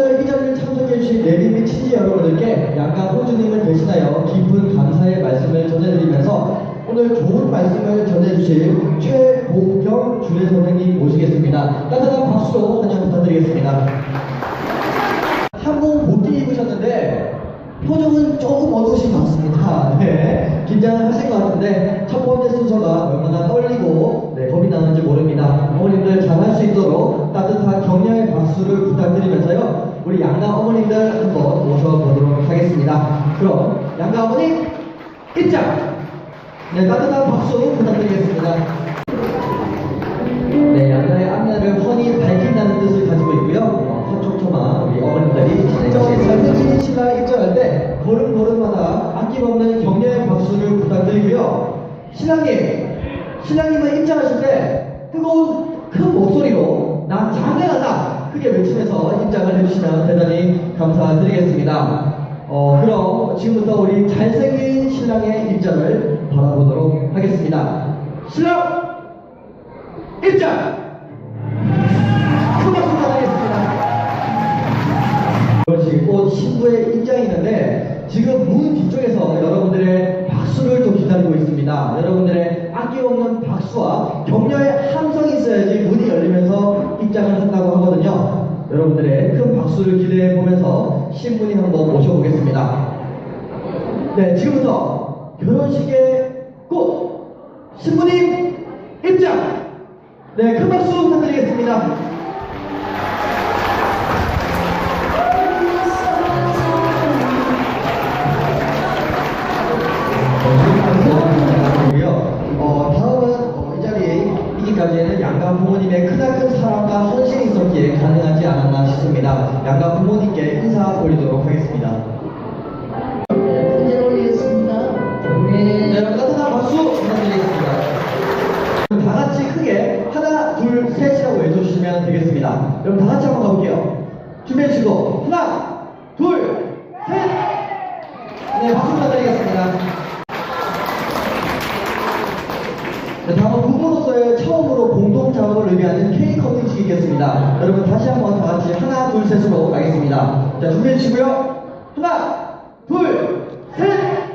오늘 이 자리를 참석해주신 내빈 및 친지 여러분들께 양가 호주님을 대신하여 깊은 감사의 말씀을 전해드리면서 오늘 좋은 말씀을 전해주실 최보경 주례 선생님 모시겠습니다. 따뜻한 박수로 환영 부탁드리겠습니다. 한복 못띠 입으셨는데 표정은 조금 어두우신 것 같습니다. 네, 긴장을 하신 것 같은데 첫 번째 순서가 얼마나 떨리고 네, 겁이 나는지 모릅니다. 어머님들 잘 할 수 있도록 따뜻한 격려의 박수를 부탁드리면서요. 우리 양가 어머님들 한번 모셔보도록 하겠습니다. 그럼 양가 어머님 입장! 네, 따뜻한 박수 부탁드리겠습니다. 네, 양가의 앞날을 훤히 밝힌다는 뜻을 가지고 있고요. 어, 한촉초마 우리 어머님들이 잘생긴 신랑 입장할 때 걸음걸음마다 아낌없는 격려의 박수를 부탁드리고요. 신랑님, 신랑님은 입장하실 때 뜨거운 크게 외치면서 입장을 해주시면 대단히 감사드리겠습니다. 어, 그럼 지금부터 우리 잘생긴 신랑의 입장을 바라보도록 하겠습니다. 신랑! 입장! 곧 신부의 입장이 있는데 지금 문 뒤쪽에서 여러분들의 박수를 좀 기다리고 있습니다. 여러분들의 아낌없는 박수와 격려의 함성이 있어야지 문이 열리면서 입장을 한다고 하거든요. 여러분들의 큰 박수를 기대해 보면서 신부님 한번 모셔보겠습니다. 네, 지금부터 결혼식의 꽃 신부님 입장! 네, 큰 박수 부탁드리겠습니다. 올리도록 하겠습니다. 문제 올리겠습니다. 네, 여러분 따뜻한 박수 부탁드리겠습니다. 다 같이 크게 하나, 둘, 셋이라고 외쳐주시면 되겠습니다. 여러분 다 같이 한번 가볼게요. 준비해주시고 하나, 둘, 셋! 네, 박수 부탁드리겠습니다. 케이크 커팅식이 있겠습니다. 여러분 다시 한번 다 같이 하나, 둘, 셋으로 가겠습니다. 자, 준비해 주시고요. 하나, 둘, 셋!